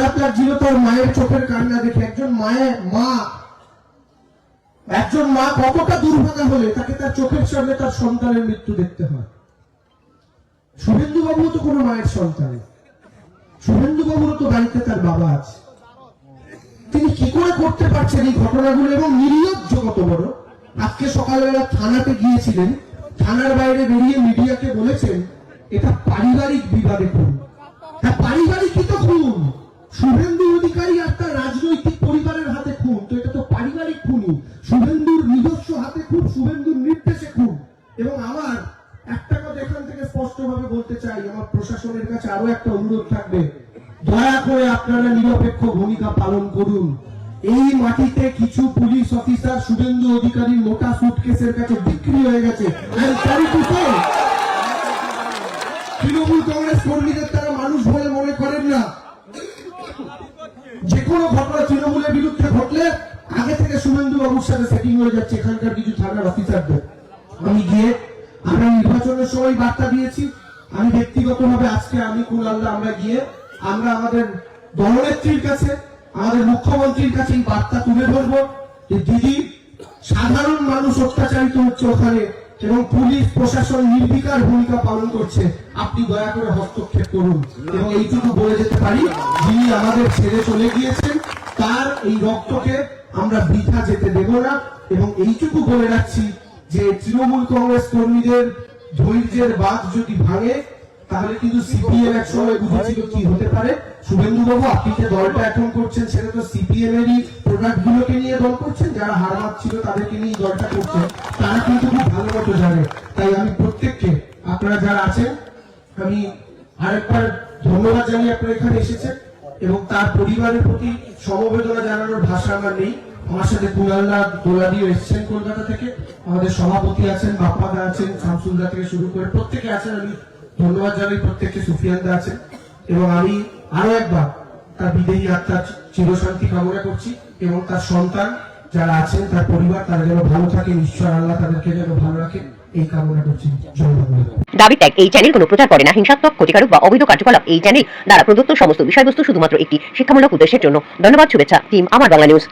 খারাপ লাগছিল তার মায়ের চোখের কান্না দেখে। একজন মায়ের মা। একজন মা কতটা দুর্ভাগা হলে তাকে তার চোখের সামনে তার সন্তানের মৃত্যু দেখতে হয়। শুভেন্দু বাবু তো কোনো মায়ের সন্তান। শুভেন্দু বাবুরও তো বাড়িতে তার বাবা আছে। তিনি কি করে করতে পারছেন এই ঘটনাগুলো এবং নির্লজ্জ কত বড়? আজকে সকালবেলা থানাতে গিয়েছিলেন। থানার বাইরে বেরিয়ে মিডিয়াকে বলেছেন, এটা পারিবারিক বিবাদে খুন। হ্যাঁ পারিবারিকই তো খুন। শুভেন্দু অধিকারী তার রাজনৈতিক পরিবারের হাতে খুন, তো এটা তো পারিবারিক খুনই। শুভেন্দুর নিজস্ব হাতে খুন, শুভেন্দুর নির্দেশে খুন। এবং আমার একটা কথা এখান থেকে স্পষ্টভাবে বলতে চাই, আমার প্রশাসনের কাছে আরও একটা অনুরোধ থাকবে। দয়া করে আপনারা নিরপেক্ষ ভূমিকা পালন করুন। এই মাটিতে কিছু পুলিশ অফিসার শুভেন্দু অধিকারীর মোটা সুটকেসের কাছে বিক্রি হয়ে গেছে। তৃণমূল কংগ্রেস কর্মীদের তারা মানুষ বলে মনে করেন না। যে কোনো ঘটনা তৃণমূলের বিরুদ্ধে ঘটলে, আগে থেকে শুভেন্দু বাবুর সাথে সেটিং হয়ে যাচ্ছে এখানকার কিছু থানার অফিসারদের আমি গিয়ে, আমরা নির্বাচনের সময় বার্তা দিয়েছি। আমি ব্যক্তিগতভাবে আজকে আমি কুলাল্লা, আমরা গিয়ে, আমরা আমাদের দলনেত্রীর কাছে, আমাদের মুখ্যমন্ত্রীর কাছে এই বার্তা তুলে ধরবো যে দিদি, সাধারণ মানুষ অত্যাচারিত হচ্ছে ওখানে। এবং পুলিশ, প্রশাসন নির্বিকার ভূমিকা পালন করছে। আপনি দয়া করে হস্তক্ষেপ করুন। এবং এইটুকু বলে যেতে পারি, যিনি আমাদের ছেড়ে চলে গিয়েছেন, তার এই রক্তকে আমরা বৃথা যেতে দেব না। এবং এইটুকু বলে রাখছি যে তৃণমূল কংগ্রেস কর্মীদের ধৈর্যের বাদ যদি ভাঙে তাহলে কিন্তু সিপিএম এক সময় বুঝেছিল কি হতে পারে। শুভেন্দু বাবু আপনি যে দলটা এখন করছেন, সেটা তো সিপিএম এরই প্রোডাক্ট গুলোকে নিয়ে দল করছেন, যারা হার ছিল তাদেরকে নিয়ে দলটা করছেন, তারা কিন্তু খুব ভালো মতো জানে। তাই আমি প্রত্যেককে, আপনারা যারা আছেন, আমি আরেকবার ধন্যবাদ জানিয়ে আপনারা এখানে এসেছেন, এবং তার পরিবারের প্রতি সমবেদনা জানানোর ভাষা আমার নেই। আমার সাথে কুলাল্লা দোলাদিও এসেছেন কলকাতা থেকে। আমাদের সভাপতি আছেন, বাপ্পাদা আছেন শামসুলদা থেকে শুরু করে প্রত্যেকে আছেন। আমি ধন্যবাদ জানাই প্রত্যেককে সুফিয়ানদা আছেন। এবং আমি আরও একবার তার বিদেহী আত্মার চিরশান্তি কামনা করছি এবং তার সন্তান যারা আছেন, তার পরিবার, তারা যেন ভালো থাকে ঈশ্বর আল্লাহ তাদেরকে যেন ভালো রাখে, এই কামনা করছি। জয় দাবি ত্যাগ এই চ্যানেল কোনো প্রচার করে না। হিংসাত্মক, ক্ষতিকারক বা অবৈধ কার্যকলাপ, এই চ্যানেল দ্বারা প্রদত্ত সমস্ত বিষয়বস্তু শুধুমাত্র একটি শিক্ষামূলক উদ্দেশ্যের জন্য। ধন্যবাদ, শুভেচ্ছা টিম আমার বাংলা নিউজ